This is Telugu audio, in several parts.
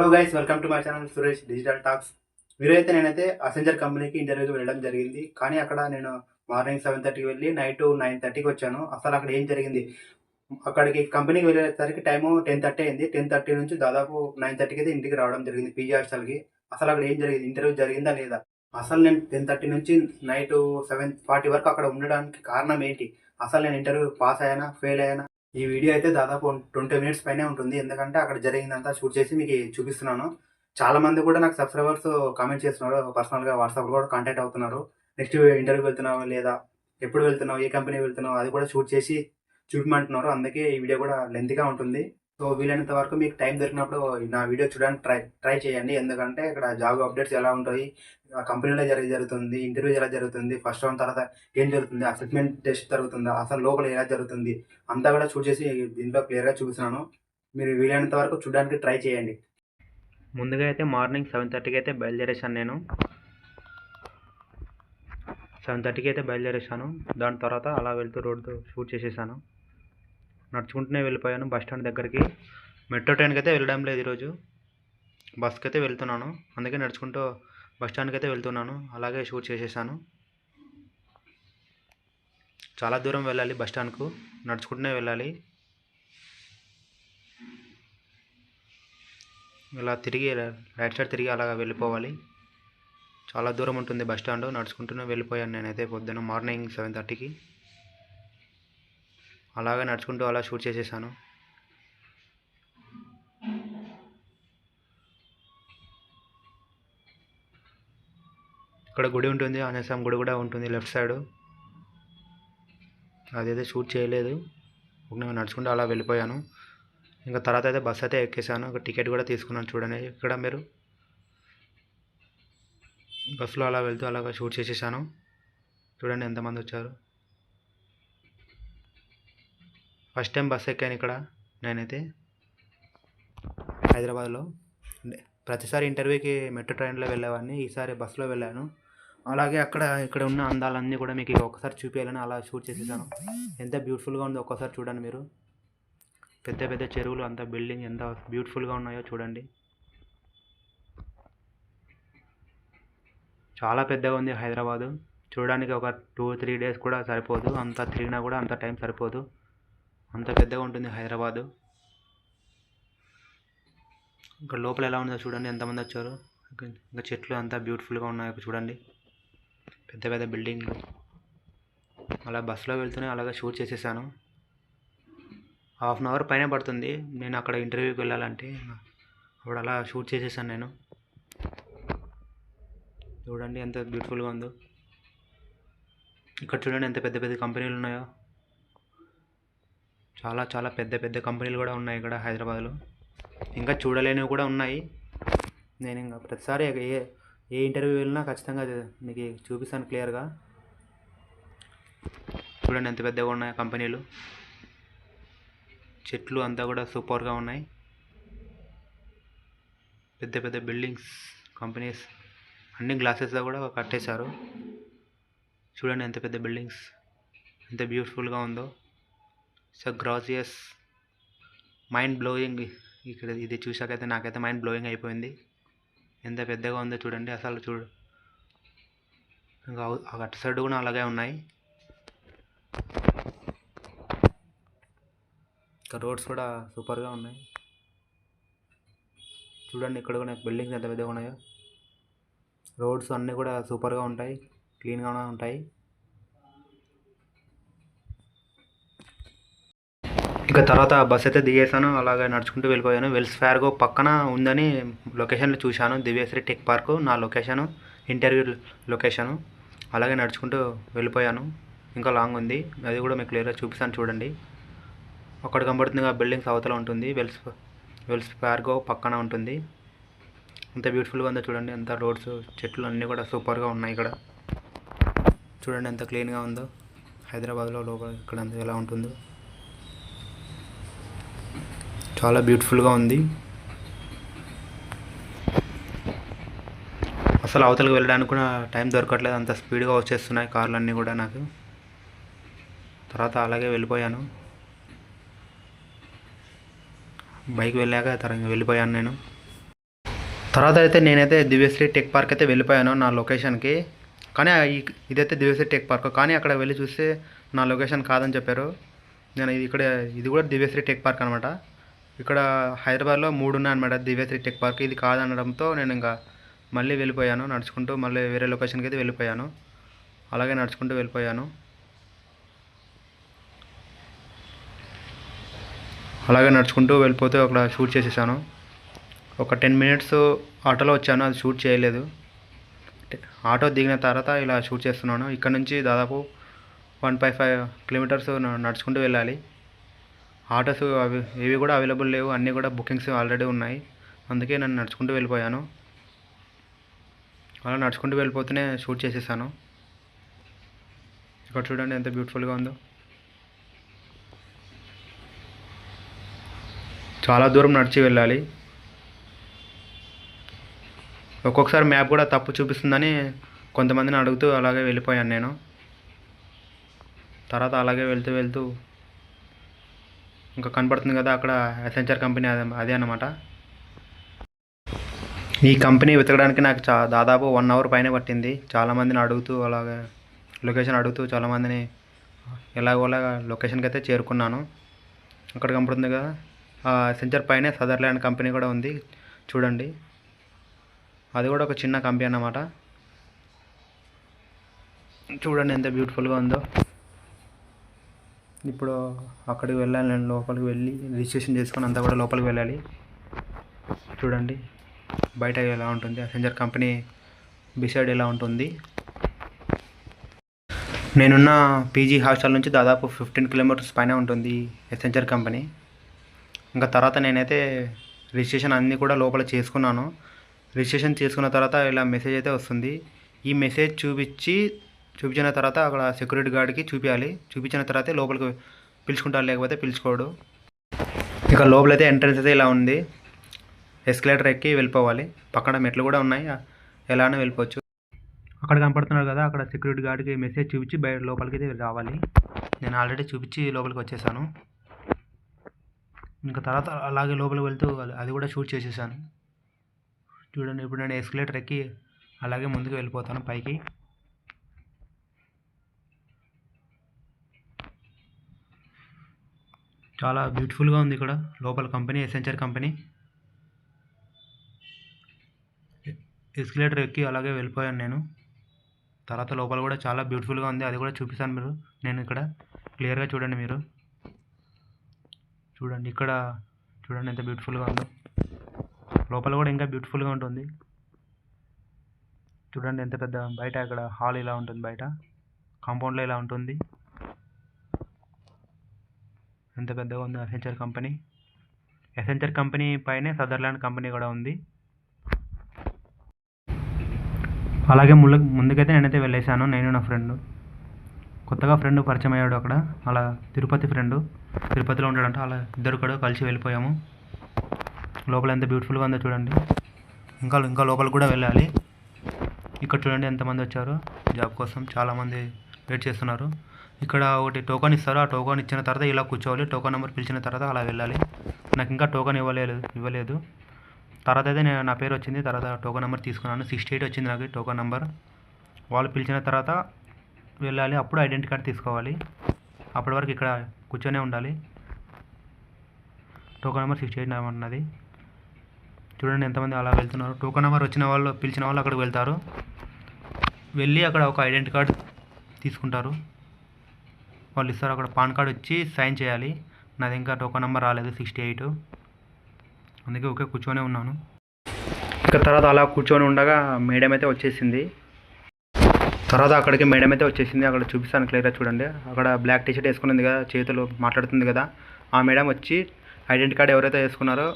Hello guys welcome to my channel Suresh digital talks మీరైతే నేనైతే అసెంజర్ కంపెనీకి ఇంటర్వ్యూకి వెళ్ళడం జరిగింది. కానీ అక్కడ నేను మార్నింగ్ సెవెన్ థర్టీకి వెళ్ళి నైట్ నైన్ థర్టీకి వచ్చాను. అసలు అక్కడ ఏం జరిగింది? అక్కడికి కంపెనీకి వెళ్ళేసరికి టైము టెన్ థర్టీ అయింది. టెన్ థర్టీ నుంచి దాదాపు నైన్ థర్టీకి అయితే ఇంటికి రావడం జరిగింది పీజీ హాస్టల్కి అసలు అక్కడ ఏం జరిగింది? ఇంటర్వ్యూ జరిగిందా లేదా? అసలు నేను టెన్ థర్టీ నుంచి నైట్ సెవెన్ ఫార్టీ వరకు అక్కడ ఉండడానికి కారణం ఏంటి? అసలు నేను ఇంటర్వ్యూ పాస్ అయ్యానా? ఫెయిల్ అయ్యానా? ఈ వీడియో అయితే దాదాపు ట్వంటీ మినిట్స్ పైనే ఉంటుంది. ఎందుకంటే అక్కడ జరిగిందంతా షూట్ చేసి మీకు చూపిస్తున్నాను. చాలా మంది కూడా నాకు సబ్స్క్రైబర్స్ కామెంట్ చేస్తున్నారు. పర్సనల్గా వాట్సాప్లో కూడా కాంటాక్ట్ అవుతున్నారు. నెక్స్ట్ ఇంటర్వ్యూ వెళ్తున్నావు లేదా? ఎప్పుడు వెళ్తున్నావు? ఏ కంపెనీ వెళ్తున్నావు? అది కూడా షూట్ చేసి చూపమంటున్నారు. అందుకే ఈ వీడియో కూడా లెంత్గా ఉంటుంది. సో వీలైనంత వరకు మీకు టైం దొరికినప్పుడు నా వీడియో చూడడానికి ట్రై ట్రై చేయండి. ఎందుకంటే ఇక్కడ జాబ్ అప్డేట్స్ ఎలా ఉంటాయి కంపెనీలో జరిగి జరుగుతుంది ఇంటర్వ్యూ ఎలా జరుగుతుంది ఫస్ట్ రౌండ్ తర్వాత ఏం జరుగుతుంది అసెస్మెంట్ టెస్ట్ జరుగుతుందా అసలు లోపల ఎలా జరుగుతుంది అంతా కూడా షూట్ చేసి దీంట్లో క్లియర్గా చూపిస్తున్నాను. మీరు వీలైనంత వరకు చూడడానికి ట్రై చేయండి. ముందుగా అయితే మార్నింగ్ సెవెన్ థర్టీకి అయితే బయలుదేరేసాను నేను. సెవెన్ థర్టీకి అయితే బయలుదేరేసాను దాని తర్వాత అలా వెళ్తూ రోడ్డు షూట్ చేసేసాను. నడుచుకుంటూనే వెళ్ళిపోయాను. బస్ స్టాండ్ దగ్గరికి. మెట్రో ట్రైన్కి అయితే వెళ్ళడం లేదు ఈరోజు. బస్కి అయితే వెళ్తున్నాను. అందుకే నడుచుకుంటూ బస్ స్టాండ్కి అయితే వెళ్తున్నాను. అలాగే షూట్ చేసేసాను. చాలా దూరం వెళ్ళాలి బస్ స్టాండ్కు. నడుచుకుంటూనే వెళ్ళాలి. ఇలా తిరిగి రైట్ సైడ్ తిరిగి అలాగా వెళ్ళిపోవాలి. చాలా దూరం ఉంటుంది బస్ స్టాండ్. నడుచుకుంటూనే వెళ్ళిపోయాను నేనైతే పొద్దున్న మార్నింగ్ సెవెన్ థర్టీకి. అలాగే నడుచుకుంటూ అలా షూట్ చేసేసాను. ఇక్కడ గుడి ఉంటుంది ఆంజనేయస్వామి గుడి కూడా ఉంటుంది లెఫ్ట్ సైడ్. అదైతే షూట్ చేయలేదు. నేను నడుచుకుంటూ అలా వెళ్ళిపోయాను. ఇంకా తర్వాత అయితే బస్ అయితే ఎక్కేసాను. ఒక టికెట్ కూడా తీసుకున్నాను చూడండి. ఇక్కడ మీరు బస్సులో అలా వెళ్తూ అలాగా షూట్ చేసేసాను. చూడండి ఎంతమంది వచ్చారు. ఫస్ట్ టైం బస్ ఎక్కాను ఇక్కడ నేనైతే. హైదరాబాద్లో. ప్రతిసారి ఇంటర్వ్యూకి మెట్రో ట్రైన్లో వెళ్ళేవాడిని ఈసారి బస్సులో వెళ్ళాను. అలాగే అక్కడ ఇక్కడ ఉన్న అందాలన్నీ కూడా మీకు ఒకసారి చూపించాలని అలా షూట్ చేసేసాను. ఎంత బ్యూటిఫుల్గా ఉందో ఒక్కసారి చూడండి మీరు. పెద్ద పెద్ద చెరువులు అంత బిల్డింగ్ ఎంత బ్యూటిఫుల్గా ఉన్నాయో చూడండి. చాలా పెద్దగా ఉంది హైదరాబాదు. చూడడానికి ఒక టూ త్రీ డేస్ కూడా సరిపోదు. అంత తిరిగినా కూడా అంత టైం సరిపోదు. అంత పెద్దగా ఉంటుంది హైదరాబాదు. ఇక్కడ లోపల ఎలా ఉందో చూడండి ఎంతమంది వచ్చారు. ఇంకా- చెట్లు అంతా బ్యూటిఫుల్గా ఉన్నాయి చూడండి. పెద్ద పెద్ద బిల్డింగ్లు. అలా బస్సులో వెళ్తూనే అలాగే షూట్ చేసేసాను. హాఫ్ అన్ అవర్ పైన పడుతుంది. నేను అక్కడ ఇంటర్వ్యూకి వెళ్ళాలంటే అప్పుడు అలా షూట్ చేసేసాను నేను. చూడండి ఎంత బ్యూటిఫుల్గా ఉందో. ఇక్కడ చూడండి ఎంత పెద్ద పెద్ద కంపెనీలు ఉన్నాయో. చాలా చాలా పెద్ద పెద్ద కంపెనీలు కూడా ఉన్నాయి ఇక్కడ హైదరాబాద్లో. ఇంకా చూడలేనివి కూడా ఉన్నాయి. నేను ఇంకా ప్రతిసారి ఏ ఏ ఇంటర్వ్యూ వెళ్ళినా ఖచ్చితంగా మీకు చూపిస్తాను క్లియర్గా. చూడండి ఎంత పెద్దగా ఉన్నాయి కంపెనీలు. చెట్లు అంతా కూడా సూపర్గా ఉన్నాయి. పెద్ద పెద్ద బిల్డింగ్స్ కంపెనీస్ అన్ని గ్లాసెస్లో కూడా కట్టేశారు. చూడండి ఎంత పెద్ద బిల్డింగ్స్ ఎంత బ్యూటిఫుల్గా ఉందో. So gracias. మైండ్ బ్లోయింగ్ ఇక్కడ ఇది చూసాకైతే నాకైతే మైండ్ బ్లోయింగ్ అయిపోయింది. ఎంత పెద్దగా ఉందో చూడండి అసలు చూడు. ఇంకా అటు సైడ్ కూడా అలాగే ఉన్నాయి. ఇంకా రోడ్స్ కూడా సూపర్గా ఉన్నాయి. చూడండి ఇక్కడ కూడా బిల్డింగ్స్ ఎంత పెద్దగా ఉన్నాయో. రోడ్స్ అన్నీ కూడా సూపర్గా ఉంటాయి క్లీన్గా ఉంటాయి. ఇక తర్వాత బస్ అయితే దిగేసాను అలాగే నడుచుకుంటూ వెళ్ళిపోయాను. వెల్స్ ఫ్యార్గో పక్కన ఉందని లొకేషన్లో చూశాను. దివ్యశ్రీ టెక్ పార్క్ నా లొకేషను ఇంటర్వ్యూ లొకేషను అలాగే నడుచుకుంటూ వెళ్ళిపోయాను. ఇంకా లాంగ్ ఉంది. అది కూడా మీకు క్లియర్గా చూపిస్తాను చూడండి. అక్కడ కనబడుతుంది ఆ బిల్డింగ్స్ అవతల ఉంటుంది. వెల్స్ వెల్స్ ఫ్యార్గో పక్కన ఉంటుంది. ఎంత బ్యూటిఫుల్గా ఉందో చూడండి. ఎంత రోడ్స్ చెట్లు అన్నీ కూడా సూపర్గా ఉన్నాయి ఇక్కడ. చూడండి ఎంత క్లీన్గా ఉందో. హైదరాబాద్లో లోపల ఇక్కడ ఎలా ఉంటుందో. చాలా బ్యూటిఫుల్గా ఉంది. అసలు అవతలకు వెళ్ళడానికి కూడా టైం దొరకట్లేదు. అంత స్పీడ్గా వచ్చేస్తున్నాయి కార్లు అన్నీ కూడా నాకు. తర్వాత అలాగే వెళ్ళిపోయాను. బైక్ వెళ్ళాక తర్వాత వెళ్ళిపోయాను నేను. తర్వాత అయితే నేనైతే దివ్యశ్రీ టెక్ పార్క్ అయితే వెళ్ళిపోయాను నా లొకేషన్కి. కానీ ఇదైతే దివ్యశ్రీ టెక్ పార్క్. కానీ అక్కడ వెళ్ళి చూస్తే నా లొకేషన్ కాదని చెప్పారు. నేను ఇది ఇక్కడ ఇది కూడా దివ్యశ్రీ టెక్ పార్క్ అనమాట ఇక్కడ హైదరాబాద్లో మూడు ఉన్నాయి అనమాట దివ్యశ్రీ టెక్ పార్క్. ఇది కాదనడంతో నేను ఇంకా మళ్ళీ వెళ్ళిపోయాను నడుచుకుంటూ మళ్ళీ వేరే లొకేషన్కి అయితే వెళ్ళిపోయాను. అలాగే నడుచుకుంటూ వెళ్ళిపోయాను. అలాగే నడుచుకుంటూ వెళ్ళిపోతే అక్కడ షూట్ చేసేసాను. ఒక టెన్ మినిట్స్ ఆటోలో వచ్చాను అది షూట్ చేయలేదు. ఆటో దిగిన తర్వాత ఇలా షూట్ చేస్తున్నాను. ఇక్కడ నుంచి దాదాపు వన్ ఫైవ్ ఫైవ్ కిలోమీటర్స్ నడుచుకుంటూ వెళ్ళాలి. ఆటోస్ అవి ఏవి కూడా అవైలబుల్ లేవు. అన్నీ కూడా బుకింగ్స్ ఆల్రెడీ ఉన్నాయి. అందుకే నేను నడుచుకుంటూ వెళ్ళిపోయాను. అలా నడుచుకుంటూ వెళ్ళిపోతూనే షూట్ చేసేసాను. ఇక్కడ చూడండి ఎంత బ్యూటిఫుల్గా ఉందో. చాలా దూరం నడిచి వెళ్ళాలి. ఒక్కొక్కసారి మ్యాప్ కూడా తప్పు చూపిస్తుందని కొంతమందిని అడుగుతూ అలాగే వెళ్ళిపోయాను నేను. తర్వాత అలాగే వెళ్తూ వెళ్తూ ఇంకా కనపడుతుంది కదా అక్కడ అసెంచర్ కంపెనీ అదే అనమాట ఈ కంపెనీ వెతకడానికి నాకు చా దాదాపు వన్ అవర్ పైనే పట్టింది. చాలామందిని అడుగుతూ అలాగే లొకేషన్ అడుగుతూ చాలామందిని ఎలాగోలా లొకేషన్కి అయితే చేరుకున్నాను. అక్కడ కనపడుతుంది కదా. ఆ సెంచర్ పైనే సదర్లాండ్ కంపెనీ కూడా ఉంది. చూడండి. అది కూడా ఒక చిన్న కంపెనీ అన్నమాట. చూడండి ఎంత బ్యూటిఫుల్గా ఉందో. ఇప్పుడు అక్కడికి వెళ్ళాలి నేను లోపలికి వెళ్ళి రిజిస్ట్రేషన్ చేసుకొని అంతా కూడా లోపలికి వెళ్ళాలి. చూడండి బయట ఎలా ఉంటుంది అసెంజర్ కంపెనీ బిసైడ్ ఎలా ఉంటుంది. నేనున్న పీజీ హాస్టల్ నుంచి దాదాపు ఫిఫ్టీన్ కిలోమీటర్స్ పైన ఉంటుంది ఎసెంచర్ కంపెనీ. ఇంకా తర్వాత నేనైతే రిజిస్ట్రేషన్ అన్నీ కూడా లోపల చేసుకున్నాను. రిజిస్ట్రేషన్ చేసుకున్న తర్వాత ఇలా మెసేజ్ అయితే వస్తుంది. ఈ మెసేజ్ చూపించి చూపించిన తర్వాత అక్కడ సెక్యూరిటీ గార్డ్కి చూపించాలి చూపించిన తర్వాత లోపలికి పిలుచుకుంటారు లేకపోతే పిలుచుకోడు. ఇక లోపలైతే ఎంట్రన్స్ అయితే ఇలా ఉంది. ఎస్కలేటర్ ఎక్కి వెళ్ళిపోవాలి. పక్కన మెట్లు కూడా ఉన్నాయి. ఎలానే వెళ్ళిపోవచ్చు. అక్కడ కనపడుతున్నారు కదా అక్కడ సెక్యూరిటీ గార్డ్కి మెసేజ్ చూపించి బయట లోపలికి అయితే రావాలి. నేను ఆల్రెడీ చూపించి లోపలికి వచ్చేసాను. ఇంకా తర్వాత అలాగే లోపలికి వెళ్తూ అది కూడా షూట్ చేసేసాను. చూడండి ఇప్పుడు నేను ఎస్కలేటర్ ఎక్కి అలాగే ముందుకు వెళ్ళిపోతాను పైకి. చాలా బ్యూటిఫుల్గా ఉంది ఇక్కడ. లోపల కంపెనీ ఎసెంచర్ కంపెనీ ఎస్కలేటర్ ఎక్కి అలాగే వెళ్ళిపోయాను నేను. తర్వాత లోపల కూడా చాలా బ్యూటిఫుల్గా ఉంది. అది కూడా చూపిస్తాను మీరు. నేను ఇక్కడ క్లియర్గా చూడండి మీరు. చూడండి ఇక్కడ. చూడండి ఎంత బ్యూటిఫుల్గా ఉందో. లోపల కూడా ఇంకా బ్యూటిఫుల్గా ఉంటుంది. చూడండి ఎంత పెద్ద బయట అక్కడ హాల్ ఇలా ఉంటుంది బయట. కాంపౌండ్లో ఇలా ఉంటుంది. ఎంత పెద్దగా ఉంది అసెంచర్ కంపెనీ అసెంచర్ కంపెనీ పైనే సదర్లాండ్ కంపెనీ కూడా ఉంది. అలాగే ముళ్ళ ముందుకైతే నేనైతే వెళ్ళేసాను నేను నా ఫ్రెండ్ కొత్తగా ఫ్రెండ్ పరిచయం అయ్యాడు అక్కడ. అలా తిరుపతి ఫ్రెండ్ తిరుపతిలో ఉంటాడంట అలా ఇద్దరు కూడా కలిసి వెళ్ళిపోయాము. లోపల ఎంత బ్యూటిఫుల్గా ఉందో చూడండి. ఇంకా ఇంకా లోపల కూడా వెళ్ళాలి. ఇక్కడ చూడండి ఎంతమంది వచ్చారు. జాబ్ కోసం చాలామంది వెయిట్ చేస్తున్నారు. ఇక్కడ ఒకటి టోకన్ ఇస్తారు ఆ టోకన్ ఇచ్చిన తర్వాత ఇలా కూర్చోవాలి టోకన్ నెంబర్ పిలిచిన తర్వాత అలా వెళ్ళాలి. నాకు ఇంకా టోకన్ ఇవ్వలేదు ఇవ్వలేదు. తర్వాత అయితే నేను నా పేరు వచ్చింది తర్వాత టోకన్ నెంబర్ తీసుకున్నాను. సిక్స్టీ ఎయిట్ వచ్చింది నాకు టోకన్ నెంబర్ వాళ్ళు పిలిచిన తర్వాత వెళ్ళాలి అప్పుడు ఐడెంటిటీ కార్డ్ తీసుకోవాలి. అప్పటి వరకు ఇక్కడ కూర్చొనే ఉండాలి. టోకన్ నెంబర్ సిక్స్టీ ఎయిట్ ఉన్నది. చూడండి ఎంతమంది అలా వెళ్తున్నారు. టోకన్ నెంబర్ వచ్చిన వాళ్ళు పిలిచిన వాళ్ళు అక్కడికి వెళ్తారు. వెళ్ళి అక్కడ ఒక ఐడెంటిటీ కార్డ్ తీసుకుంటారు. వాళ్ళు ఇస్తారు అక్కడ పాన్ కార్డ్ వచ్చి సైన్ చేయాలి. నాది ఇంకా టోకన్ నెంబర్ రాలేదు సిక్స్టీ ఎయిట్. అందుకే ఓకే కూర్చొనే ఉన్నాను. ఇక తర్వాత అలా కూర్చొని ఉండగా మేడం అయితే వచ్చేసింది. తర్వాత అక్కడికి మేడం అయితే వచ్చేసింది. అక్కడ చూపిస్తాను క్లియర్గా చూడండి. అక్కడ బ్లాక్ టీషర్ట్ వేసుకున్నది కదా చేతులు మాట్లాడుతుంది కదా. ఆ మేడం వచ్చి ఐడెంటి కార్డ్ ఎవరైతే వేసుకున్నారో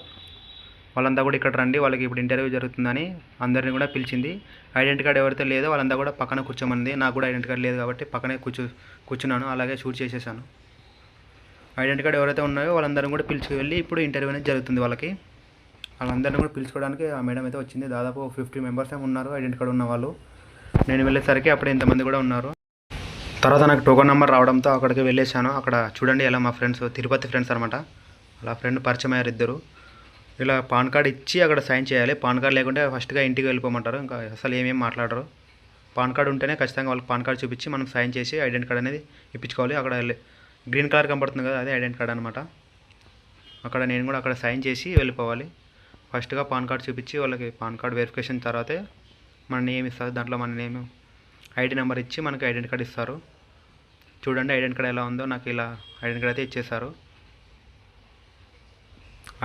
వాళ్ళంతా కూడా ఇక్కడ రండి. వాళ్ళకి ఇప్పుడు ఇంటర్వ్యూ జరుగుతుందని అందరిని కూడా పిలిచింది. ఐడెంటి కార్డ్ ఎవరైతే లేదో వాళ్ళంతా కూడా పక్కన కూర్చోమంది నాకు కూడా ఐడెంటి కార్డ్ లేదు కాబట్టి పక్కనే కూర్చో కూర్చున్నాను అలాగే షూట్ చేసేసాను. ఐడెంటి కార్డ్ ఎవరైతే ఉన్నాయో వాళ్ళందరం కూడా పిలుచుకు వెళ్ళి ఇప్పుడు ఇంటర్వ్యూ అనేది జరుగుతుంది వాళ్ళకి. వాళ్ళందరిని కూడా పిలుచుకోవడానికి ఆ మేడం అయితే వచ్చింది. దాదాపు ఫిఫ్టీ మెంబర్స్ ఏమి ఉన్నారు ఐడెంటి కార్డ్ ఉన్న వాళ్ళు. నేను వెళ్ళేసరికి అప్పుడు ఇంతమంది కూడా ఉన్నారు. తర్వాత నాకు టోకన్ నెంబర్ రావడంతో అక్కడికి వెళ్ళేసాను. అక్కడ చూడండి ఎలా మా ఫ్రెండ్స్ తిరుపతి ఫ్రెండ్స్ అనమాట అలా ఫ్రెండ్ పరిచయం అయ్యారు ఇద్దరు. ఇలా పాన్ కార్డ్ ఇచ్చి అక్కడ సైన్ చేయాలి. పాన్ కార్డ్ లేకుంటే ఫస్ట్గా ఇంటికి వెళ్ళిపోమంటారు. ఇంకా అసలు ఏమేమి మాట్లాడరు. పాన్ కార్డ్ ఉంటేనే ఖచ్చితంగా వాళ్ళకి పాన్ కార్డ్ చూపించి మనం సైన్ చేసి ఐడెంటి కార్డ్ అనేది ఇప్పించుకోవాలి. అక్కడ గ్రీన్ కలర్ కనబడుతుంది కదా అదే ఐడెంటి కార్డ్ అనమాట అక్కడ నేను కూడా అక్కడ సైన్ చేసి వెళ్ళిపోవాలి. ఫస్ట్గా పాన్ కార్డ్ చూపించి వాళ్ళకి పాన్ కార్డ్ వెరిఫికేషన్ తర్వాతే మన నేమ్ ఇస్తారు. దాంట్లో మన నేమ్ ఐడి నెంబర్ ఇచ్చి మనకి ఐడెంటి కార్డ్ ఇస్తారు. చూడండి ఐడెంటి కార్డ్ ఎలా ఉందో నాకు ఇలా ఐడెంటి కార్డ్ అయితే ఇచ్చేసారు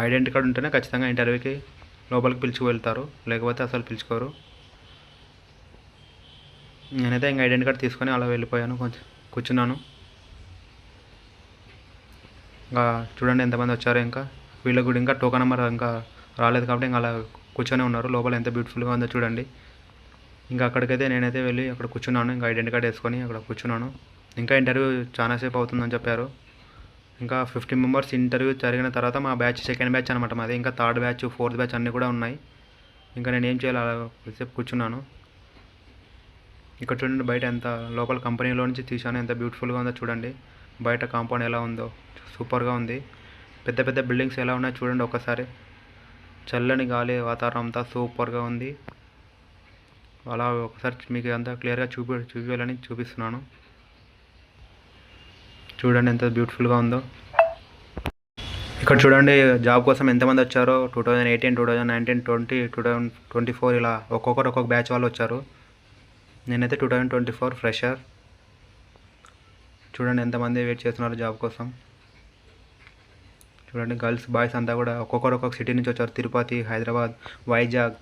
ఐడెంటి కార్డ్ ఉంటేనే ఖచ్చితంగా ఇంటర్వ్యూకి లోపలికి పిలుచుకు వెళ్తారు. లేకపోతే అసలు పిలుచుకోరు. నేనైతే ఇంకా ఐడెంటి కార్డ్ తీసుకొని అలా వెళ్ళిపోయాను. కొంచెం కూర్చున్నాను. ఇంకా చూడండి ఎంతమంది వచ్చారో ఇంకా. వీళ్ళకి కూడా ఇంకా టోకన్ నెంబర్ ఇంకా రాలేదు కాబట్టి ఇంకా అలా కూర్చొని ఉన్నారు. లోపల ఎంత బ్యూటిఫుల్గా ఉందో చూడండి. ఇంకా అక్కడికైతే నేనైతే వెళ్ళి అక్కడ కూర్చున్నాను. ఇంకా ఐడెంటి కార్డ్ వేసుకొని అక్కడ కూర్చున్నాను. ఇంకా ఇంటర్వ్యూ చాలాసేపు అవుతుందని చెప్పారు. ఇంకా ఫిఫ్టీ మెంబర్స్ ఇంటర్వ్యూ జరిగిన తర్వాత మా బ్యాచ్ సెకండ్ బ్యాచ్ అనమాట మాది. ఇంకా థర్డ్ బ్యాచ్ ఫోర్త్ బ్యాచ్ అన్నీ కూడా ఉన్నాయి. ఇంకా నేను ఏం చేయాలి? అలా కొద్దిసేపు కూర్చున్నాను. ఇక్కడ చూడండి బయట ఎంత లోపల కంపెనీలో నుంచి తీసాను ఎంత బ్యూటిఫుల్గా ఉందో చూడండి. బయట కాంపౌండ్ ఎలా ఉందో సూపర్గా ఉంది. పెద్ద పెద్ద బిల్డింగ్స్ ఎలా ఉన్నాయో చూడండి ఒకసారి. చల్లని గాలి వాతావరణం అంతా సూపర్గా ఉంది. అలా ఒకసారి మీకు అంతా క్లియర్గా చూపి చూపించాలని చూపిస్తున్నాను. చూడండి ఎంత బ్యూటిఫుల్గా ఉందో. ఇక్కడ చూడండి జాబ్ కోసం ఎంతమంది వచ్చారో two thousand eighteen two thousand nineteen twenty two thousand twenty four ఇలా ఒక్కొక్కరు ఒక్కొక్క బ్యాచ్ వాళ్ళు వచ్చారు. నేనైతే two thousand twenty four fresher. చూడండి ఎంతమంది వెయిట్ చేస్తున్నారు జాబ్ కోసం. చూడండి గర్ల్స్ బాయ్స్ అంతా కూడా ఒక్కొక్కరు ఒక్కొక్క సిటీ నుంచి వచ్చారు. తిరుపతి హైదరాబాద్ వైజాగ్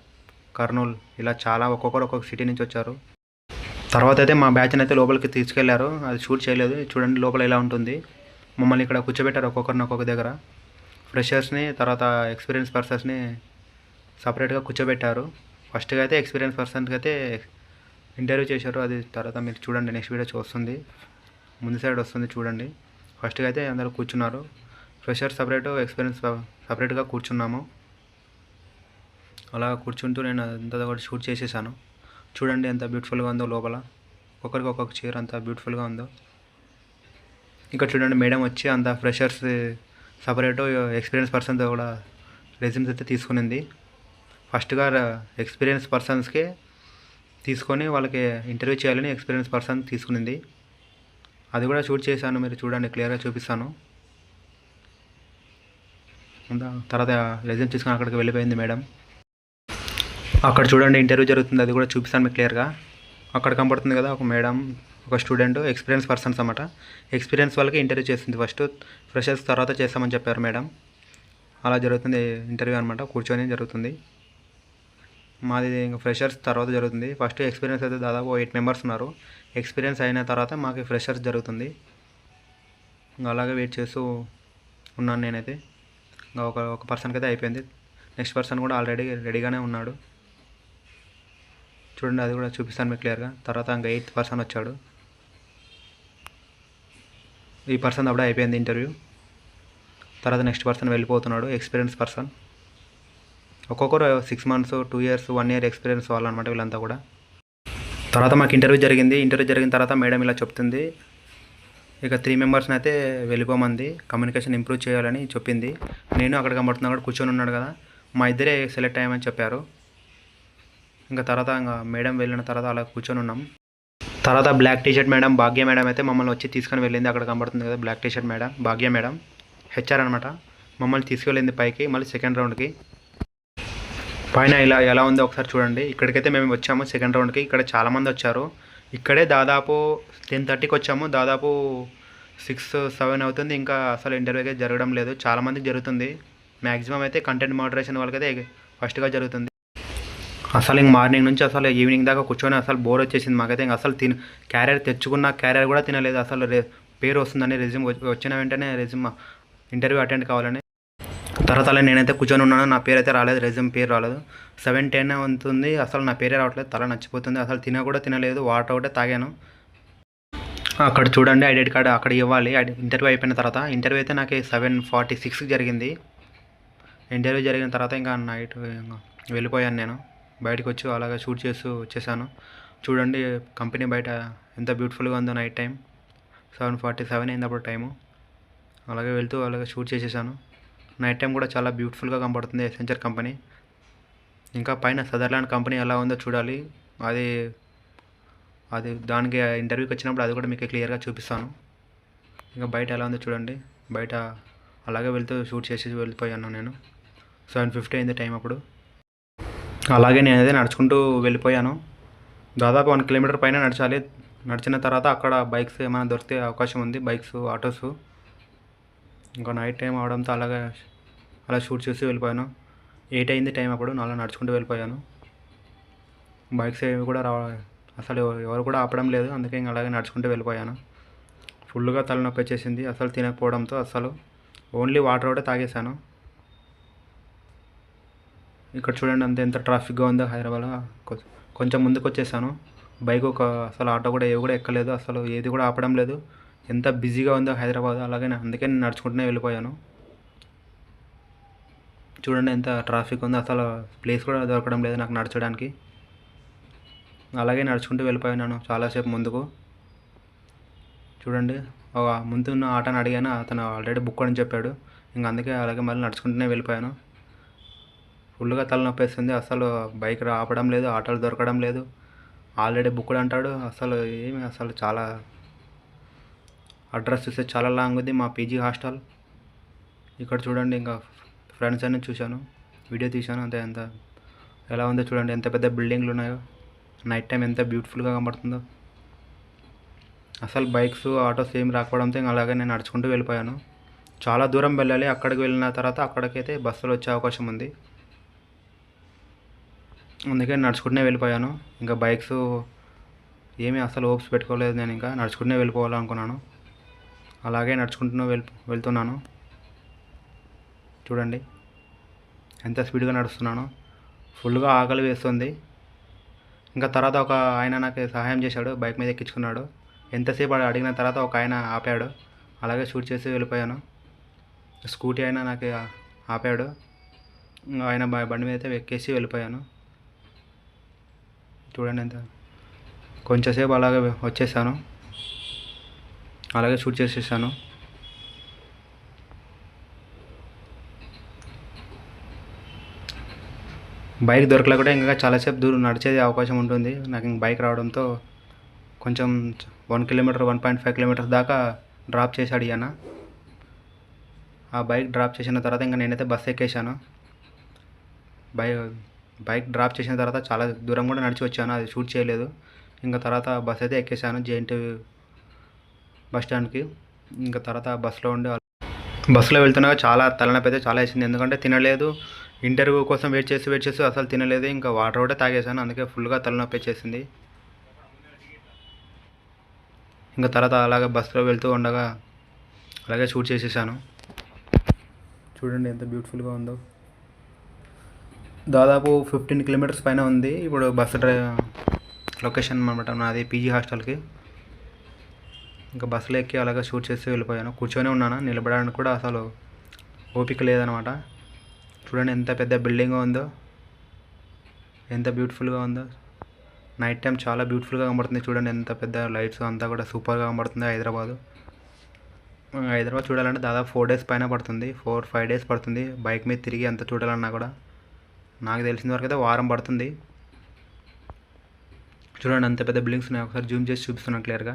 కర్నూలు ఇలా చాలా ఒక్కొక్కరు ఒక్కొక్క సిటీ నుంచి వచ్చారు. తర్వాత అయితే మా బ్యాచ్ని అయితే లోపలికి తీసుకెళ్ళారు. అది షూట్ చేయలేదు. చూడండి లోపల ఎలా ఉంటుంది. మమ్మల్ని ఇక్కడ కూర్చోబెట్టారు ఒక్కొక్కరిని ఒక్కొక్క దగ్గర. ఫ్రెషర్స్ని తర్వాత ఎక్స్పీరియన్స్ పర్సన్స్ని సపరేట్గా కూర్చోబెట్టారు. ఫస్ట్గా అయితే ఎక్స్పీరియన్స్ పర్సన్కి అయితే ఇంటర్వ్యూ చేశారు అది తర్వాత మీరు చూడండి నెక్స్ట్ వీడియో వస్తుంది ముందు సైడ్ వస్తుంది చూడండి. ఫస్ట్గా అయితే అందరూ కూర్చున్నారు. ఫ్రెషర్ సపరేట్ ఎక్స్పీరియన్స్ సపరేట్గా కూర్చున్నాము. అలా కూర్చుంటూ నేను అంతా కూడా షూట్ చేసేసాను. చూడండి ఎంత బ్యూటిఫుల్గా ఉందో లోపల. ఒక్కొక్కరికి ఒక్కొక్క చీర అంత బ్యూటిఫుల్గా ఉందో. ఇంకా చూడండి మేడం వచ్చి అంత ఫ్రెషర్స్ సపరేట్ ఎక్స్పీరియన్స్ పర్సన్తో కూడా రెజ్యూమ్స్ అయితే తీసుకునింది. ఫస్ట్గా ఎక్స్పీరియన్స్ పర్సన్స్కే తీసుకొని వాళ్ళకి ఇంటర్వ్యూ చేయాలని ఎక్స్పీరియన్స్ పర్సన్ తీసుకునింది. అది కూడా షూట్ చేశాను మీరు చూడండి క్లియర్గా చూపిస్తాను. తర్వాత రెజ్యూమ్ తీసుకొని అక్కడికి వెళ్ళిపోయింది మేడం. అక్కడ చూడండి ఇంటర్వ్యూ జరుగుతుంది అది కూడా చూపిస్తాను మీకు క్లియర్గా. అక్కడ కనబడుతుంది కదా ఒక మేడం ఒక స్టూడెంట్ ఎక్స్పీరియన్స్ పర్సన్స్ అనమాట ఎక్స్పీరియన్స్ వాళ్ళకి ఇంటర్వ్యూ చేస్తుంది ఫస్ట్ ఫ్రెషర్స్ తర్వాత చేస్తామని చెప్పారు మేడం. అలా జరుగుతుంది ఇంటర్వ్యూ అనమాట కూర్చొని జరుగుతుంది. మాది ఇంకా ఫ్రెషర్స్ తర్వాత జరుగుతుంది. ఫస్ట్ ఎక్స్పీరియన్స్ అయితే దాదాపు ఎయిట్ మెంబర్స్ ఉన్నారు. ఎక్స్పీరియన్స్ అయిన తర్వాత మాకు ఫ్రెషర్స్ జరుగుతుంది. ఇంకా అలాగే వెయిట్ చేస్తూ ఉన్నాను నేనైతే. ఇంకా ఒక ఒక పర్సన్కి అయితే అయిపోయింది. నెక్స్ట్ పర్సన్ కూడా ఆల్రెడీ రెడీగానే ఉన్నాడు. చూడండి అది కూడా చూపిస్తాను మీకు క్లియర్గా. తర్వాత ఇంకా ఎయిత్ పర్సన్ వచ్చాడు. ఈ పర్సన్ అప్పుడే అయిపోయింది ఇంటర్వ్యూ. తర్వాత నెక్స్ట్ పర్సన్ వెళ్ళిపోతున్నాడు ఎక్స్పీరియన్స్ పర్సన్. ఒక్కొక్కరు six months two years one year experience వాళ్ళు అనమాట వీళ్ళంతా కూడా. తర్వాత మాకు ఇంటర్వ్యూ జరిగింది. ఇంటర్వ్యూ జరిగిన తర్వాత మేడం ఇలా చెప్తుంది. ఇక త్రీ మెంబర్స్ని అయితే వెళ్ళిపోమంది. కమ్యూనికేషన్ ఇంప్రూవ్ చేయాలని చెప్పింది. నేను అక్కడ కనబడుతున్నా కూడా కూర్చొని ఉన్నాడు కదా. మా ఇద్దరే సెలెక్ట్ అయ్యామని చెప్పారు. ఇంకా తర్వాత ఇంకా మేడం వెళ్ళిన తర్వాత అలా కూర్చొని ఉన్నాం. తర్వాత black T-shirt madam Bhagya madam అయితే మమ్మల్ని వచ్చి తీసుకొని వెళ్ళింది. అక్కడ కనబడుతుంది కదా black T-shirt madam Bhagya madam HR అనమాట. మమ్మల్ని తీసుకెళ్ళింది పైకి మళ్ళీ సెకండ్ రౌండ్కి పైన ఇలా ఎలా ఉందో ఒకసారి చూడండి. ఇక్కడికైతే మేము వచ్చాము సెకండ్ రౌండ్కి. ఇక్కడ చాలామంది వచ్చారు. ఇక్కడే దాదాపు టెన్ థర్టీకి వచ్చాము. దాదాపు సిక్స్ సెవెన్ అవుతుంది. ఇంకా అసలు ఇంటర్వ్యూ అయితే జరగడం లేదు. చాలామందికి జరుగుతుంది. మ్యాక్సిమం అయితే కంటెంట్ మోడరేషన్ వాళ్ళకైతే ఫస్ట్గా జరుగుతుంది. అసలు ఇంక మార్నింగ్ నుంచి అసలు ఈవినింగ్ దాకా కూర్చొని అసలు బోర్ వచ్చేసింది మాకైతే. ఇంక అసలు తిన క్యారియర్ తెచ్చుకున్న క్యారియర్ కూడా తినలేదు. అసలు పేరు వస్తుందని రెజ్యూమ్ వచ్చిన వెంటనే రెజ్యూమ్ ఇంటర్వ్యూ అటెండ్ కావాలని. తర్వాత అలా నేనైతే కూర్చొని ఉన్నాను. నా పేరు అయితే రాలేదు రెజ్యూమ్ పేరు రాలేదు. సెవెన్ టెన్ అవుతుంది. అసలు నా పేరే రావట్లేదు. తల నచ్చిపోతుంది. అసలు తిన కూడా తినలేదు. వాటర్ ఒకటే తాగాను. అక్కడ చూడండి ఐడెంటి కార్డు అక్కడ ఇవ్వాలి. ఇంటర్వ్యూ అయిపోయిన తర్వాత ఇంటర్వ్యూ అయితే నాకు సెవెన్ ఫార్టీ సిక్స్కి జరిగింది. ఇంటర్వ్యూ జరిగిన తర్వాత ఇంకా నైట్ వెళ్ళిపోయాను నేను. బయటకు వచ్చి అలాగే షూట్ చేస్తూ వచ్చేసాను. చూడండి కంపెనీ బయట ఎంత బ్యూటిఫుల్గా ఉందో night time. Seven forty seven అయింది అప్పుడు టైము. అలాగే వెళ్తూ అలాగే షూట్ చేసేసాను. నైట్ టైం కూడా చాలా బ్యూటిఫుల్గా కనబడుతుంది ఎసెంచర్ కంపెనీ ఇంకా పైన సదర్లాండ్ కంపెనీ ఎలా ఉందో చూడాలి. అది అది దానికి ఇంటర్వ్యూకి వచ్చినప్పుడు అది కూడా మీకు క్లియర్గా చూపిస్తాను. ఇంకా బయట ఎలా ఉందో చూడండి. బయట అలాగే వెళ్తూ షూట్ చేసి వెళ్ళిపోయాను నేను. సెవెన్ ఫిఫ్టీ అయింది టైం అప్పుడు. అలాగే నేను అదే నడుచుకుంటూ వెళ్ళిపోయాను. దాదాపు వన్ కిలోమీటర్ పైన నడచాలి. నడిచిన తర్వాత అక్కడ బైక్స్ ఏమైనా దొరికితే అవకాశం ఉంది. బైక్స్ ఆటోస్ ఇంకా నైట్ టైం అవడంతో అలాగే అలా షూట్ చేసి వెళ్ళిపోయాను. ఎయిట్ అయింది టైం అప్పుడు అలా నడుచుకుంటూ వెళ్ళిపోయాను. బైక్స్ ఏవి కూడా రా అసలు ఎవరు కూడా ఆపడం లేదు. అందుకే ఇంకా అలాగే నడుచుకుంటూ వెళ్ళిపోయాను. ఫుల్గా తలనొప్పి వచ్చేసింది. అసలు తినకపోవడంతో అసలు ఓన్లీ వాటర్ ఒకటే తాగేశాను. ఇక్కడ చూడండి అంత ఎంత ట్రాఫిక్గా ఉందో హైదరాబాద్లో. కొంచెం ముందుకు వచ్చేసాను బైక్ ఒక అసలు ఆటో కూడా ఏవి కూడా ఎక్కలేదు. అసలు ఏది కూడా ఆపడం లేదు. ఎంత బిజీగా ఉందో హైదరాబాద్ అలాగే అందుకే నేను నడుచుకుంటూనే వెళ్ళిపోయాను. చూడండి ఎంత ట్రాఫిక్ ఉందో అసలు ప్లేస్ కూడా దొరకడం లేదు నాకు నడచడానికి. అలాగే నడుచుకుంటూ వెళ్ళిపోయాను చాలాసేపు ముందుకు. చూడండి ఒక ముందు ఉన్న ఆటోని అడిగాను అతను ఆల్రెడీ బుక్ అని చెప్పాడు. ఇంకా అందుకే అలాగే మళ్ళీ నడుచుకుంటూనే వెళ్ళిపోయాను. ఫుల్గా తలనొప్పి వేస్తుంది అసలు బైక్ ఆపడం లేదు ఆటోలు దొరకడం లేదు. ఆల్రెడీ బుక్డ్ అంటాడు అసలు ఏమి అసలు చాలా అడ్రస్ చూస్తే చాలా లాంగ్ ఉంది మా పీజీ హాస్టల్. ఇక్కడ చూడండి ఇంకా ఫ్రెండ్స్ అన్ని చూశాను వీడియో తీశాను అంతే ఎంత ఎలా ఉందో చూడండి ఎంత పెద్ద బిల్డింగ్లు ఉన్నాయో. నైట్ టైం ఎంత బ్యూటిఫుల్గా కనబడుతుందో. అసలు బైక్స్ ఆటోస్ ఏం రాకపోవడంతో ఇంకా అలాగే నేను నడుచుకుంటూ వెళ్ళిపోయాను. చాలా దూరం వెళ్ళాలి అక్కడికి వెళ్ళిన తర్వాత అక్కడికైతే బస్సులు వచ్చే అవకాశం ఉంది. అందుకే నడుచుకుంటూనే వెళ్ళిపోయాను. ఇంకా బైక్స్ ఏమీ అసలు హోప్స్ పెట్టుకోలేదు నేను ఇంకా నడుచుకుంటూనే వెళ్ళిపోవాలనుకున్నాను. అలాగే నడుచుకుంటూ వెళ్ వెళ్తున్నాను. చూడండి. ఎంత స్పీడ్గా నడుస్తున్నాను. ఫుల్గా ఆకలి వేస్తుంది. ఇంకా తర్వాత ఒక ఆయన నాకు సహాయం చేశాడు. బైక్ మీద ఎక్కించుకున్నాడు. ఎంతసేపు అడిగిన తర్వాత ఒక ఆయన ఆపాడు. అలాగే షూట్ చేసి వెళ్ళిపోయాను. స్కూటీ అయినా నాకు ఆపాడు. ఆయన బండి మీద అయితే ఎక్కేసి వెళ్ళిపోయాను. చూడండి ఎంత. కొంచెంసేపు అలాగే వచ్చేసాను. అలాగే షూట్ చేసేసాను. బైక్ దొరకలేకుండా ఇంకా చాలాసేపు దూరం నడిచేది అవకాశం ఉంటుంది. నాకు ఇంక బైక్ రావడంతో కొంచెం one kilometer one point five kilometers దాకా డ్రాప్ చేశాడు ఈయన. ఆ బైక్ డ్రాప్ చేసిన తర్వాత ఇంకా నేనైతే బస్ ఎక్కేసాను బై బైక్ డ్రాప్ చేసిన తర్వాత చాలా దూరం కూడా నడిచి వచ్చాను. అది షూట్ చేయలేదు. ఇంకా తర్వాత బస్ అయితే ఎక్కేసాను జేఎన్టీ బస్ స్టాండ్కి. ఇంకా తర్వాత బస్సులో ఉండి బస్సులో వెళ్తున్నాక చాలా తలనొప్పి అయితే చాలా వేసింది. ఎందుకంటే తినలేదు. ఇంటర్వ్యూ కోసం వెయిట్ చేసి వెయిట్ చేసి అసలు తినలేదు. ఇంకా వాటర్ కూడా తాగేసాను అందుకే ఫుల్గా తలనొప్పి వచ్చేసింది. ఇంకా తర్వాత అలాగే బస్సులో వెళ్తూ ఉండగా అలాగే షూట్ చేసేసాను. చూడండి ఎంత బ్యూటిఫుల్గా ఉందో. దాదాపు ఫిఫ్టీన్ కిలోమీటర్స్ పైన ఉంది. ఇప్పుడు బస్సు డ్రైవ్ లొకేషన్ అనమాట నాది పీజీ హాస్టల్కి. ఇంకా బస్సులో ఎక్కి అలాగే షూట్ చేసి వెళ్ళిపోయాను. కూర్చొని ఉన్నాను? నిలబడడానికి కూడా అసలు ఓపిక లేదనమాట. చూడండి ఎంత పెద్ద బిల్డింగ్ ఉందో. ఎంత బ్యూటిఫుల్గా ఉందో. నైట్ టైం చాలా బ్యూటిఫుల్గా కనబడుతుంది చూడండి. ఎంత పెద్ద లైట్స్ అంతా కూడా సూపర్గా కనబడుతుంది హైదరాబాదు. హైదరాబాద్ చూడాలంటే దాదాపు ఫోర్ డేస్ పైన పడుతుంది. ఫోర్ ఫైవ్ డేస్ పడుతుంది. బైక్ మీద తిరిగి ఎంత చూడాలన్నా కూడా. నాకు తెలిసిన వరకు అయితే వారం పడుతుంది. చూడండి అంత పెద్ద బిల్డింగ్స్ ఉన్నాయి. ఒకసారి జూమ్ చేసి చూపిస్తున్నాను క్లియర్గా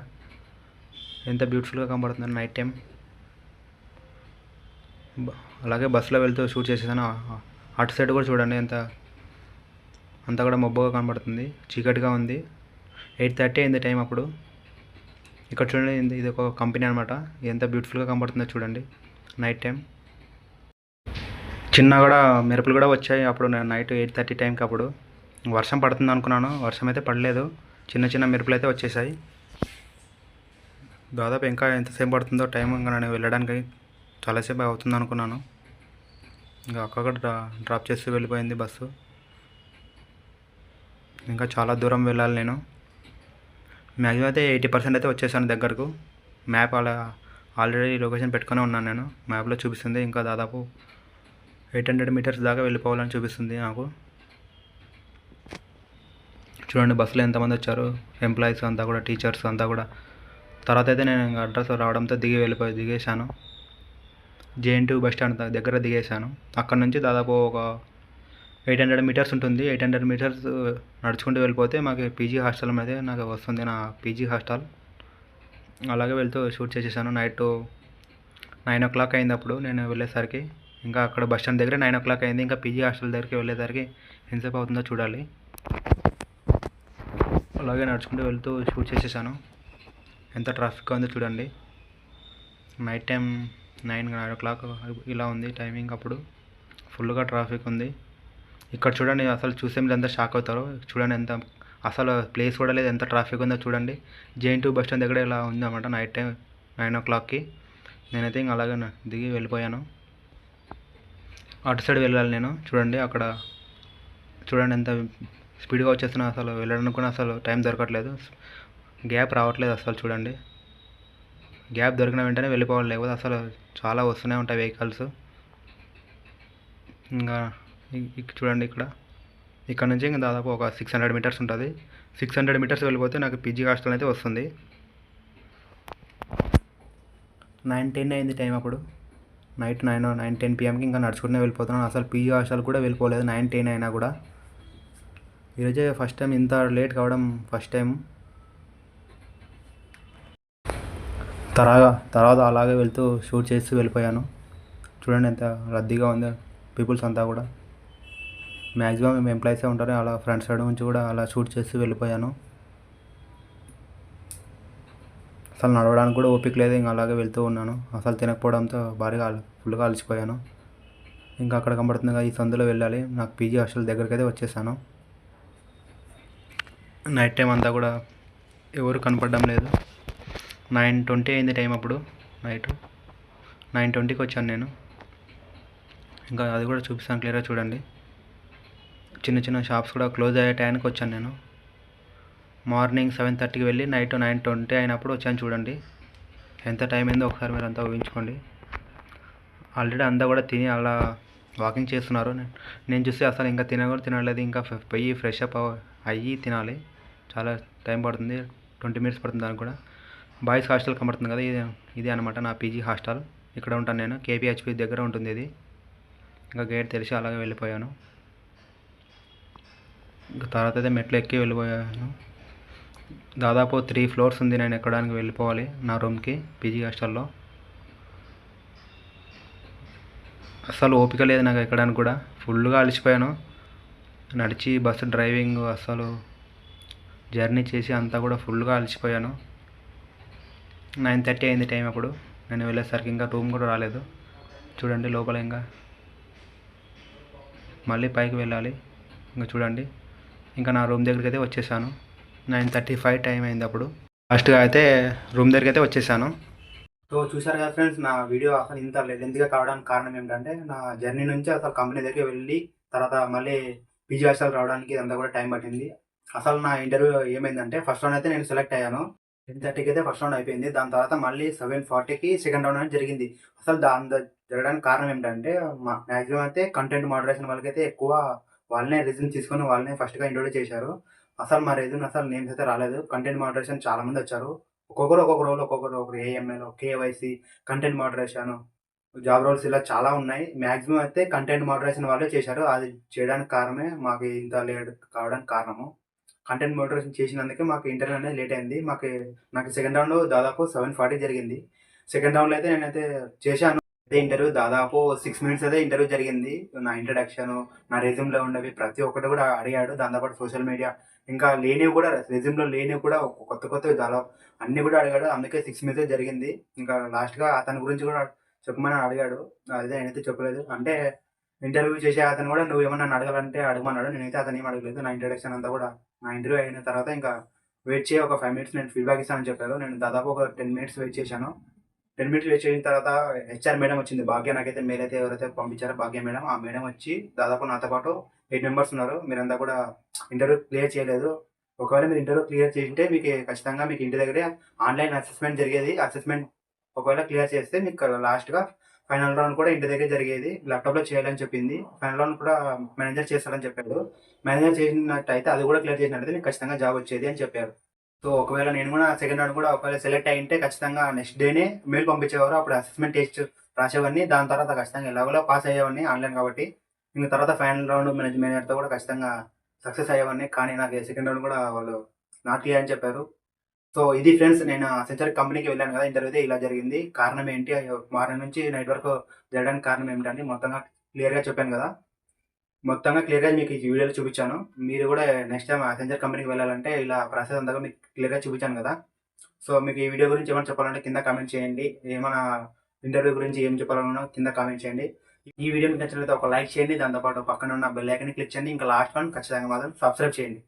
ఎంత బ్యూటిఫుల్గా కనబడుతుంది నైట్ టైం అలాగే బస్సులో వెళ్తూ షూట్ చేసేసాను. అటు సైడ్ కూడా చూడండి ఎంత అంతా కూడా మబ్బుగా కనబడుతుంది. చీకటిగా ఉంది. ఎయిట్ థర్టీ అయింది టైం అప్పుడు. ఇక్కడ చూడండి ఇది- ఒక కంపెనీ అనమాట ఎంత బ్యూటిఫుల్గా కనబడుతుందో చూడండి. నైట్ టైం చిన్న కూడా మెరుపులు కూడా వచ్చాయి అప్పుడు నైట్ ఎయిట్ థర్టీ టైంకి అప్పుడు. వర్షం పడుతుంది అనుకున్నాను. వర్షం అయితే పడలేదు. చిన్న చిన్న మెరుపులు అయితే వచ్చేసాయి. దాదాపు ఇంకా ఎంతసేపు పడుతుందో టైం ఇంకా నేను వెళ్ళడానికి చాలాసేపు అవుతుంది అనుకున్నాను. ఇంకా అక్కడ డ్రా డ్రాప్ చేసి వెళ్ళిపోయింది బస్సు. ఇంకా చాలా దూరం వెళ్ళాలి నేను. మ్యాక్సిమం అయితే ఎయిటీ పర్సెంట్ అయితే వచ్చేసాను దగ్గరకు. మ్యాప్ అలా ఆల్రెడీ లొకేషన్ పెట్టుకొని ఉన్నాను నేను. మ్యాప్లో చూపిస్తుంది. ఇంకా దాదాపు ఎయిట్ హండ్రెడ్ మీటర్స్ దాకా వెళ్ళిపోవాలని చూపిస్తుంది నాకు. చూడండి బస్సులో ఎంతమంది వచ్చారు. ఎంప్లాయీస్ అంతా కూడా టీచర్స్ అంతా కూడా. తర్వాత అయితే నేను ఇంకా అడ్రస్ రావడంతో దిగి వెళ్ళిపోయి దిగేశాను. జేఎన్టీ బస్ స్టాండ్ దగ్గర దిగేశాను. అక్కడ నుంచి దాదాపు ఒక ఎయిట్ హండ్రెడ్ మీటర్స్ ఉంటుంది. ఎయిట్ హండ్రెడ్ మీటర్స్ నడుచుకుంటూ వెళ్ళిపోతే మాకు పీజీ హాస్టల్ అయితే నాకు వస్తుంది నా పీజీ హాస్టల్. అలాగే వెళ్తూ షూట్ చేసేసాను. నైట్ నైన్ ఓ క్లాక్ అయింది అప్పుడు నేను వెళ్ళేసరికి. ఇంకా అక్కడ బస్ స్టాండ్ దగ్గర నైన్ ఓ క్లాక్ అయింది. ఇంకా పీజీ హాస్టల్ దగ్గరికి వెళ్ళేసరికి ఎంతసేపు అవుతుందో చూడాలి. అలాగే నడుచుకుంటూ వెళ్తూ షూట్ చేసేసాను. ఎంత ట్రాఫిక్ ఉందో చూడండి. Night time nine nine o'clock ఇలా ఉంది టైమింగ్ అప్పుడు. ఫుల్గా ట్రాఫిక్ ఉంది. ఇక్కడ చూడండి అసలు చూసే మీరు అంతా షాక్ అవుతారు. చూడండి ఎంత అసలు ప్లేస్ కూడా లేదు ఎంత ట్రాఫిక్ ఉందో చూడండి. జేఎన్ టూ బస్ స్టాండ్ దగ్గర ఇలా ఉందన్నమాట నైట్ టైం నైన్ ఓ క్లాక్కి నేనైతే ఇంక అలాగే దిగి వెళ్ళిపోయాను. అటు సైడ్ వెళ్ళాలి నేను. చూడండి అక్కడ చూడండి ఎంత స్పీడ్గా వచ్చేస్తున్నా అసలు. వెళ్ళడానికి కూడా అసలు టైం దొరకట్లేదు. గ్యాప్ రావట్లేదు అసలు చూడండి. గ్యాప్ దొరికిన వెంటనే వెళ్ళిపోవాలి. లేకపోతే అసలు చాలా వస్తూనే ఉంటాయి వెహికల్స్. ఇంకా చూడండి ఇక్కడ. ఇక్కడ నుంచి ఇంకా దాదాపు ఒక సిక్స్ హండ్రెడ్ మీటర్స్ ఉంటుంది. సిక్స్ హండ్రెడ్ మీటర్స్ వెళ్ళిపోతే నాకు పీజీ హాస్టల్ అయితే వస్తుంది. నైన్ టెన్ అయింది టైం అప్పుడు. నైట్ నైన్ నైన్ టెన్ పిఎంకి ఇంకా నడుచుకుంటూనే వెళ్ళిపోతున్నాను. అసలు పీజీ హాస్టల్ కూడా వెళ్ళిపోలేదు. నైన్ టెన్ అయినా కూడా. ఈరోజే ఫస్ట్ టైం ఇంత లేట్ కావడం ఫస్ట్ టైం. తర్వాత తర్వాత అలాగే వెళ్తూ షూట్ చేస్తూ వెళ్ళిపోయాను. చూడండి ఎంత రద్దీగా ఉంది పీపుల్స్ అంతా కూడా. మ్యాక్సిమం ఎంప్లాయీసే ఉంటారు. అలా ఫ్రంట్ సైడ్ నుంచి కూడా అలా షూట్ చేస్తూ వెళ్ళిపోయాను. అసలు నడవడానికి కూడా ఓపిక లేదు. ఇంకా అలాగే వెళ్తూ ఉన్నాను. అసలు తినకపోవడంతో భారీగా ఫుల్గా అలసిపోయాను. ఇంకా అక్కడ కనబడుతుంది ఈ సందులో వెళ్ళాలి. నాకు పీజీ హాస్టల్ దగ్గరికి అయితే వచ్చేసాను. నైట్ టైం అంతా కూడా ఎవరు కనపడడం లేదు. నైన్ ట్వంటీ అయింది టైం అప్పుడు నైట్ నైన్ ట్వంటీకి వచ్చాను నేను. ఇంకా అది కూడా చూపిస్తాను క్లియర్గా చూడండి. చిన్న చిన్న షాప్స్ కూడా క్లోజ్ అయ్యే టైంకి వచ్చాను నేను. మార్నింగ్ సెవెన్ థర్టీకి వెళ్ళి నైట్ నైన్ ట్వంటీ అయినప్పుడు వచ్చాను చూడండి. ఎంత టైం అయిందో ఒకసారి మీరు అంతా ఊహించుకోండి. ఆల్రెడీ అంతా కూడా తిని అలా వాకింగ్ చేస్తున్నారు. నేను చూస్తే అసలు ఇంకా తిన కూడా తినలేదు. ఇంకా పోయి ఫ్రెష్ అప్ అయ్యి తినాలి. చాలా టైం పడుతుంది. ట్వంటీ మినిట్స్ పడుతుంది దానికి కూడా. బాయ్స్ హాస్టల్ కనబడుతుంది కదా ఇది ఇది అనమాట నా పీజీ హాస్టల్. ఇక్కడ ఉంటాను నేను. కేపీహెచ్పి దగ్గర ఉంటుంది ఇది. ఇంకా గేట్ తెరిచి అలాగే వెళ్ళిపోయాను. ఇంకా తర్వాత అయితే మెట్లు ఎక్కి వెళ్ళిపోయాను. దాదాపు త్రీ ఫ్లోర్స్ ఉంది నేను ఎక్కడానికి వెళ్ళిపోవాలి నా రూమ్కి పీజీ హాస్టల్లో. అస్సలు ఓపిక లేదు నాకు ఎక్కడానికి కూడా. ఫుల్గా అలసిపోయాను. నడిచి బస్సు డ్రైవింగ్ అస్సలు జర్నీ చేసి అంతా కూడా ఫుల్గా అలసిపోయాను. నైన్ థర్టీ అయింది టైం అప్పుడు. నేను వెళ్ళేసరికి ఇంకా రూమ్ కూడా రాలేదు. చూడండి లోపల ఇంకా. మళ్ళీ పైకి వెళ్ళాలి. ఇంకా చూడండి. ఇంకా నా రూమ్ దగ్గరికి అయితే వచ్చేసాను. నైన్ థర్టీ ఫైవ్ టైం అయింది అప్పుడు. ఫస్ట్గా అయితే రూమ్ దగ్గరికి అయితే వచ్చేసాను. సో చూసారు కదా ఫ్రెండ్స్ నా వీడియో అసలు ఇంత లెంత్గా కావడానికి కారణం ఏంటంటే నా జర్నీ నుంచి అసలు కంపెనీ దగ్గరికి వెళ్ళి తర్వాత మళ్ళీ పీజీ హాస్టల్ రావడానికి ఇదంతా కూడా టైం పట్టింది. అసలు నా ఇంటర్వ్యూ ఏమైందంటే ఫస్ట్ రౌండ్ అయితే నేను సెలెక్ట్ అయ్యాను. టెన్ థర్టీకి అయితే ఫస్ట్ రౌండ్ అయిపోయింది. దాని తర్వాత మళ్ళీ సెవెన్ ఫార్టీకి సెకండ్ రౌండ్ అనేది జరిగింది. అసలు దాని జరగడానికి కారణం ఏంటంటే మ్యాక్సిమం అయితే కంటెంట్ మోడరేషన్ వాళ్ళకైతే ఎక్కువ వాళ్ళనే రిజన్ తీసుకొని వాళ్ళనే ఫస్ట్గా ఇంట్రొడ్యూస్ చేశారు. అసలు మా రిజన్ అసలు నేమ్స్ అయితే రాలేదు. కంటెంట్ మోడరేషన్ చాలా మంది వచ్చారు. ఒక్కొక్కరు ఒక్కొక్క రోల్ ఒక్కొక్కరు ఒకరు AML KYC content moderation job roles ఇలా చాలా ఉన్నాయి. మ్యాక్సిమం అయితే కంటెంట్ మోడరేషన్ వాళ్ళే చేశారు. అది చేయడానికి కారణమే మాకు ఇంత లేట్ కావడానికి కారణము. కంటెంట్ మోడరేషన్ చేసినందుకే మాకు ఇంటర్వ్యూ అనేది లేట్ అయింది. మాకు నాకు సెకండ్ రౌండ్ దాదాపు సెవెన్ ఫార్టీ జరిగింది. సెకండ్ రౌండ్లో అయితే నేనైతే చేశాను. అదే ఇంటర్వ్యూ దాదాపు సిక్స్ మినిట్స్ అయితే ఇంటర్వ్యూ జరిగింది. నా ఇంట్రడక్షన్ నా రెజ్యూమ్లో ఉండేవి ప్రతి ఒక్కటి కూడా అడిగాడు. దాంతోపాటు సోషల్ మీడియా ఇంకా లేనివి కూడా రెజ్యూమ్లో లేనివి కూడా కొత్త కొత్తవి దాదాపు అన్ని కూడా అడిగాడు. అందుకే సిక్స్ మినిట్స్ జరిగింది. ఇంకా లాస్ట్గా అతని గురించి కూడా చెప్పమని అడిగాడు. అదే నేనైతే చెప్పలేదు. అంటే ఇంటర్వ్యూ చేసే అతను కూడా నువ్వు ఏమన్నా అడగాలంటే అడగమన్నాడు నేనైతే అతను ఏం అడగలేదు. నా ఇంట్రడక్షన్ అంతా కూడా నా ఇంటర్వ్యూ అయిన తర్వాత ఇంకా వెయిట్ చేయి ఒక ఫైవ్ మినిట్స్ నేను ఫీడ్బ్యాక్ ఇస్తానని చెప్పారు. నేను దాదాపు ఒక టెన్ మినిట్స్ వెయిట్ చేశాను. టెన్ మినిట్స్ వెయిట్ చేసిన తర్వాత హెచ్ఆర్ మేడం వచ్చింది. భాగ్య నాకైతే మీరైతే ఎవరైతే పంపించారో భాగ్య మేడం ఆ మేడం వచ్చి దాదాపు నాతో పాటు ఎయిట్ మెంబర్స్ ఉన్నారు. మీరంతా కూడా ఇంటర్వ్యూ క్లియర్ చేయలేదు. ఒకవేళ మీరు ఇంటర్వ్యూ క్లియర్ చేసింటే మీకు ఖచ్చితంగా మీకు ఇంటి దగ్గరే ఆన్లైన్ అసెస్మెంట్ జరిగేది. అసెస్మెంట్ ఒకవేళ క్లియర్ చేస్తే మీకు లాస్ట్గా ఫైనల్ రౌండ్ కూడా ఇంటి దగ్గర జరిగేది. ల్యాప్టాప్లో చేయాలని చెప్పింది. ఫైనల్ రౌండ్ కూడా మేనేజర్ చేస్తారని చెప్పాడు. మేనేజర్ చేసినట్టయితే అది కూడా క్లియర్ చేసినట్టయితే మీకు ఖచ్చితంగా జాబ్ వచ్చేది అని చెప్పారు. సో ఒకవేళ నేను కూడా సెకండ్ రౌండ్ కూడా ఒకవేళ సెలెక్ట్ అయ్యింటే ఖచ్చితంగా నెక్స్ట్ డేనే మెయిల్ పంపించేవారు. అప్పుడు అసెస్మెంట్ టెస్ట్ రాసేవాడిని. దాని తర్వాత ఖచ్చితంగా ఎలాగోలా పాస్ అయ్యేవాడిని ఆన్లైన్ కాబట్టి. ఇంక తర్వాత ఫైనల్ రౌండ్ మేనేజ్ మేనేజర్తో కూడా ఖచ్చితంగా సక్సెస్ అయ్యేవాడిని. కానీ నాకు సెకండ్ రౌండ్ కూడా వాళ్ళు నాట్ క్లియర్ అని చెప్పారు. సో ఇది ఫ్రెండ్స్ నేను సెంచర్ కంపెనీకి వెళ్ళాను కదా ఇంటర్వ్యూ ఇలా జరిగింది. కారణం ఏంటి? మార్నింగ్ నుంచి నైట్ వరకు జరగడానికి కారణం ఏమిటంటే మొత్తంగా క్లియర్గా చెప్పాను కదా. మొత్తంగా క్లియర్గా మీకు ఈ వీడియోలో చూపించాను. మీరు కూడా నెక్స్ట్ టైం సెంచర్ కంపెనీకి వెళ్ళాలంటే ఇలా ప్రాసెస్ అంతగా మీకు క్లియర్గా చూపించాను కదా. సో మీకు ఈ వీడియో గురించి ఏమైనా చెప్పాలంటే కింద కామెంట్ చేయండి. ఏమైనా ఇంటర్వ్యూ గురించి ఏం చెప్పాలన్నా కింద కామెంట్ చేయండి. ఈ వీడియో మీకు నచ్చినట్లయితే ఒక లైక్ చేయండి. దాంతోపాటు పక్కన ఉన్న బెల్ ఐకన్ క్లిక్ చేయండి. ఇంకా లాస్ట్ వన్ ఖచ్చితంగా మాత్రం సబ్స్క్రైబ్ చేయండి.